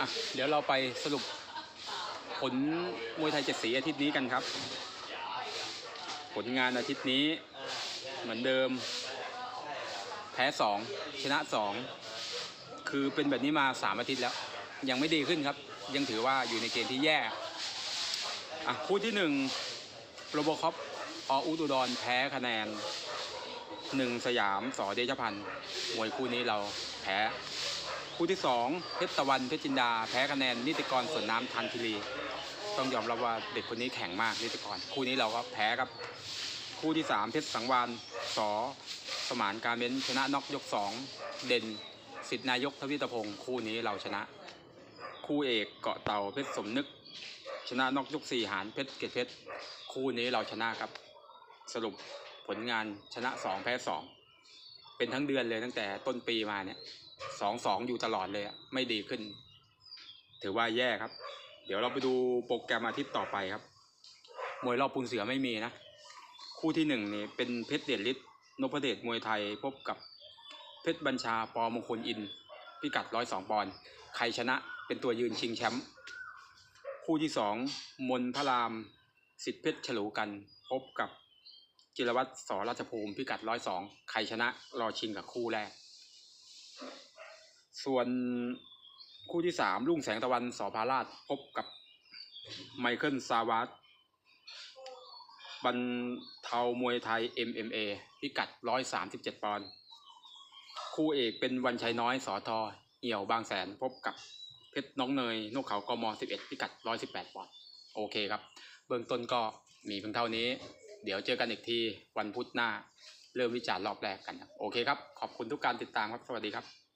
อะเดี๋ยวเราไปสรุปผลมวยไทยเจ็ดสีอาทิตย์นี้กันครับ ผลงานอาทิตย์นี้เหมือนเดิม แพ้สองชนะสองคือเป็นแบบนี้มาสามอาทิตย์แล้ว ยังไม่ดีขึ้นครับ ยังถือว่าอยู่ในเกณฑ์ที่แย่อะคู่ที่หนึ่งโรโบคอปออุดุดรแพ้คะแนนหนึ่งสยามสอเดชพันธ์มวยคู่นี้เราแพ้ คู่ที่สองเพชรตะวันเพชรจินดา แพ้คะแนนนิติกรสวนน้ำทันคิรี ต้องยอมรับว่าเด็กคนนี้แข็งมากนิติกร คู่นี้เราก็แพ้ครับ คู่ที่สามเพชรสังวานสอสมานการเม้นชนะน็อกยกสองเด่นสิทธินายกทวิตพงศ์คู่นี้เราชนะ คู่เอกเกาะเต่าเพชรสมนึก ชนะน็อกยกสี่หารเพชรเกตเพชรคู่นี้เราชนะครับ สรุปผลงานชนะสองแพ้สอง เป็นทั้งเดือนเลยตั้งแต่ต้นปีมาเนี่ยสองสองอยู่ตลอดเลยอะไม่ดีขึ้น ถือว่าแย่ครับ เดี๋ยวเราไปดูโปรแกรมอาทิตย์ต่อไปครับ มวยรอบปูนเสือไม่มีนะ คู่ที่หนึ่งนี่เป็นเพชรเดชฤทธิ์นพเดชมวยไทยพบกับเพชรบัญชาปอมงคลอิน พิกัดร้อยสองปอนด์ใครชนะเป็นตัวยืนชิงแชมป์คู่ที่สองมนพระรามสิทธิเพชรฉลูกัน พบกับ จิรวัตรสอราชภูมิพิกัดร้อยสองใครชนะรอชิงกับคู่แรก ส่วนคู่ที่สามรุ่งแสงตะวันสอพาราชพบกับไมเคิลซาวัตบรรเทามวยไทย MMA พิกัด 137 ปอนด์ คู่เอกเป็นวันชัยน้อยสอทอเหี่ยวบางแสนพบกับเพชรน้องเนย นกเขากม11 พิกัด 118 ปอนด์ โอเคครับ เบื้องต้นก็มีเพียงเท่านี้ เดี๋ยวเจอกันอีกทีวันพุธหน้า เริ่มวิจารณ์รอบแรกกันนะโอเคครับ ขอบคุณทุกการติดตามครับ สวัสดีครับ